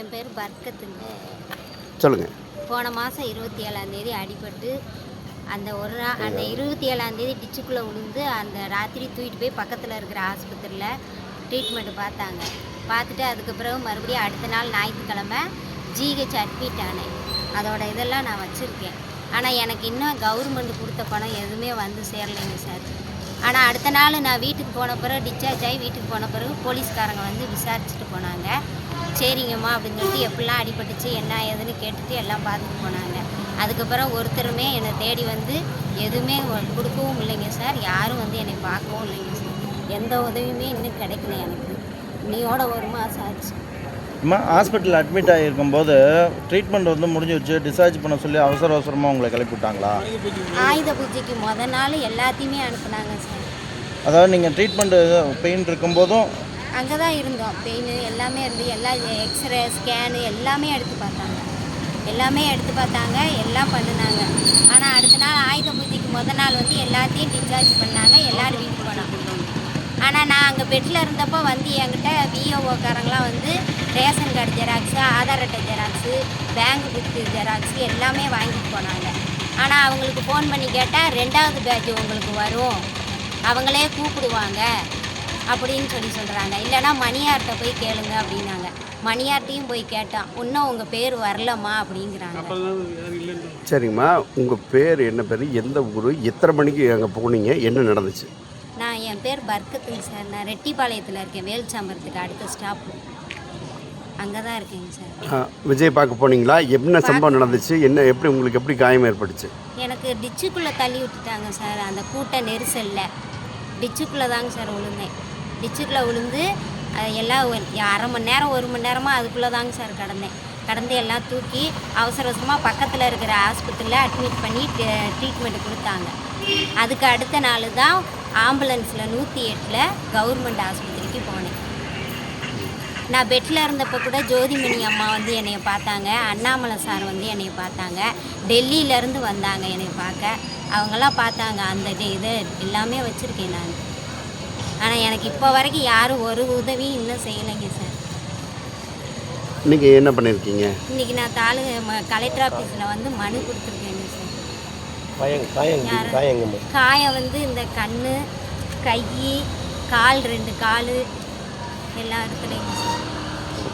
என் பேர் பர்க்கத்துங்க சொல்லுங்கள் போன மாதம் இருபத்தி ஏழாந்தேதி அடிபட்டு அந்த ஒரு நாள் அந்த இருபத்தி ஏழாந்தேதி டிச்சுக்குள்ளே விழுந்து அந்த ராத்திரி தூக்கிட்டு போய் பக்கத்தில் இருக்கிற ஆஸ்பத்திரியில் ட்ரீட்மெண்ட் பார்த்தாங்க. பார்த்துட்டு அதுக்கு பிறகு மறுபடியும் அடுத்த நாள் ஞாயிற்றுக்கிழமை ஜிஹெச் அட்மிட் ஆனேன். அதோட இதெல்லாம் நான் வச்சுருக்கேன். ஆனால் எனக்கு இன்னும் கவர்மெண்ட் கொடுத்த பணம் எதுவுமே வந்து சேரலைங்க சார். ஆனால் அடுத்த நாள் நான் வீட்டுக்கு போன பிறகு டிஸ்சார்ஜ் ஆகி வீட்டுக்கு போன பிறகு போலீஸ்காரங்க வந்து விசாரிச்சுட்டு போனாங்க. சரிங்கம்மா அப்படின்னு சொல்லிட்டு எப்படிலாம் அடிபட்டுச்சு என்ன ஏதுன்னு கேட்டுட்டு எல்லாம் பார்த்துட்டு போனாங்க. அதுக்கப்புறம் ஒருத்தருமே என்னை தேடி வந்து எதுவுமே கொடுக்கவும் இல்லைங்க சார். யாரும் வந்து என்னை பார்க்கவும் இல்லைங்க சார். எந்த உதவியுமே இன்னும் கிடைக்கல எனக்கு. இன்னையோட ஒரு மாதம் ஆச்சு. அம்மா ஹாஸ்பிட்டல் அட்மிட் ஆகியிருக்கும்போது ட்ரீட்மெண்ட் வந்து முடிஞ்சு வச்சு டிஸ்சார்ஜ் பண்ண சொல்லி அவசர அவசரமாக உங்களை கிளப்பி விட்டாங்களா ஆயுத பூஜைக்கு முத நாள் எல்லாத்தையுமே அனுப்புனாங்க சார். அதாவது நீங்கள் ட்ரீட்மெண்ட்டு பெயின் இருக்கும்போதும் அங்கே தான் இருந்தோம். பெயின் எல்லாமே இருந்து எல்லா எக்ஸ்ரே ஸ்கேனு எல்லாமே எடுத்து பார்த்தாங்க. எல்லாமே எடுத்து பார்த்தாங்க எல்லாம் பண்ணினாங்க. ஆனால் அடுத்த நாள் ஆயுத பூஜைக்கு முத நாள் வந்து எல்லாத்தையும் டிஸ்சார்ஜ் பண்ணாங்க எல்லாரும் வீட்டுக்கு போனாங்க. ஆனால் நான் அங்கே பெட்டில் இருந்தப்போ வந்து என்கிட்ட விஓஓக்காரங்களாம் வந்து ரேஷன் கார்டு ஜெராக்ஸு ஆதார் அட்டை ஜெராக்ஸு பேங்க் புக்கு ஜெராக்ஸு எல்லாமே வாங்கிட்டு போனாங்க. ஆனால் அவங்களுக்கு ஃபோன் பண்ணி கேட்டால் ரெண்டாவது பேட்ச் உங்களுக்கு வரும். அவங்களே கூப்பிடுவாங்க. அப்படின்னு சொல்லி சொல்கிறாங்க இல்லைன்னா மணியார்கிட்ட போய் கேளுங்க அப்படின்னாங்க. மணியார்ட்டையும் போய் கேட்டோம் இன்னும் உங்கள் பேர் வரலம்மா அப்படிங்கிறாங்க. சரிங்கம்மா உங்கள் பேர் என்ன பேர் எந்த ஊர் எத்தனை மணிக்கு அங்கே போனீங்க என்ன நடந்துச்சு? நான் என் பேர் பர்கத்துங்க சார். நான் ரெட்டிப்பாளையத்தில் இருக்கேன் வேல்சாம்பரத்துக்கு அடுத்த ஸ்டாப்பு அங்கே தான் இருக்கேங்க சார். விஜய் பார்க்க போனீங்களா? என்ன சம்பவம் நடந்துச்சு? என்ன எப்படி உங்களுக்கு எப்படி காயம் ஏற்பட்டுச்சு? எனக்கு டிச்சுக்குள்ளே தள்ளி விட்டுட்டாங்க சார் அந்த கூட்ட நெரிசலில். டிச்சுக்குள்ளே தாங்க சார் விழுந்தேன் டிச்சுக்குள்ளே விழுந்து எல்லாம் அரை மணி நேரம் ஒரு மணி நேரமாக அதுக்குள்ளே தாங்க சார் கடந்தேன். கடந்து எல்லாம் தூக்கி அவசர அவசரமாக பக்கத்தில் இருக்கிற ஆஸ்பத்திரியில் அட்மிட் பண்ணி ட்ரீட்மெண்ட் கொடுத்தாங்க. அதுக்கு அடுத்த நாள் தான் ஆம்புலன்ஸில் நூற்றி எட்டில் கவர்மெண்ட் ஆஸ்பத்திரிக்கு போனேன். நான் பெட்டில் இருந்தப்போ கூட ஜோதிமணி அம்மா வந்து என்னைய பார்த்தாங்க. அண்ணாமலை சார் வந்து என்னைய பார்த்தாங்க. டெல்லியிலேருந்து வந்தாங்க என்னைய பார்க்க. அவங்கெல்லாம் பார்த்தாங்க அந்த இது இது எல்லாமே வச்சுருக்கேன் நான். ஆனால் எனக்கு இப்போ வரைக்கும் யாரும் ஒரு உதவியும் இன்னும் செய்யலைங்க சார். நீங்கள் என்ன பண்ணியிருக்கீங்க இன்றைக்கி நான் தாலு ம- கலெக்டர் ஆஃபீஸில் வந்து மனு கொடுத்துருக்கேங்க சார். காயம் வந்து. இந்த கண் கை கால் ரெண்டு கால் எல்லா இடத்துலையும்.